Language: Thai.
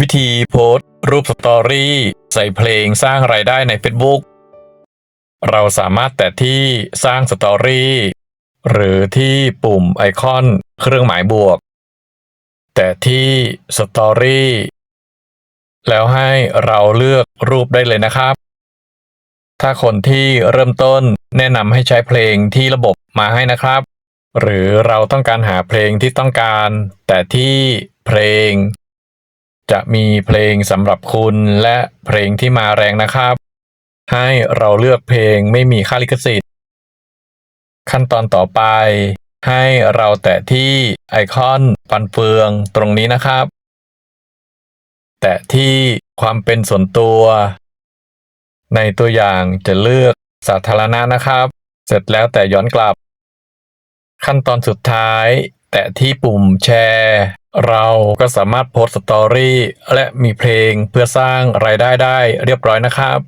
วิธีโพสต์ รูปสตอรี่ ใส่เพลงสร้างรายได้ใน Facebook เราสามารถแตะที่สร้างสตอรี่ หรือที่ปุ่มไอคอนเครื่องหมายบวก แต่ที่สตอรี่แล้วให้เราเลือกรูปได้เลยนะครับ ถ้าคนที่เริ่มต้นแนะนำให้ใช้เพลงที่ระบบมาให้นะครับ หรือเราต้องการหาเพลงที่ต้องการ แต่ที่เพลง จะมีเพลงสำหรับคุณและเพลงที่มาแรงนะครับ ให้เราเลือกเพลงไม่มีค่าลิขสิทธิ์ ขั้นตอนต่อไป ให้เราแตะที่ไอคอนฟันเฟืองตรงนี้นะครับ แตะที่ความเป็นส่วนตัว ในตัวอย่างจะเลือกสาธารณะนะครับ เสร็จแล้วแต่ย้อนกลับ ขั้นตอนสุดท้าย แต่ที่ปุ่มแชร์ เราก็สามารถโพสต์สตอรี่และมีเพลงเพื่อสร้างรายได้ได้เรียบร้อยนะครับ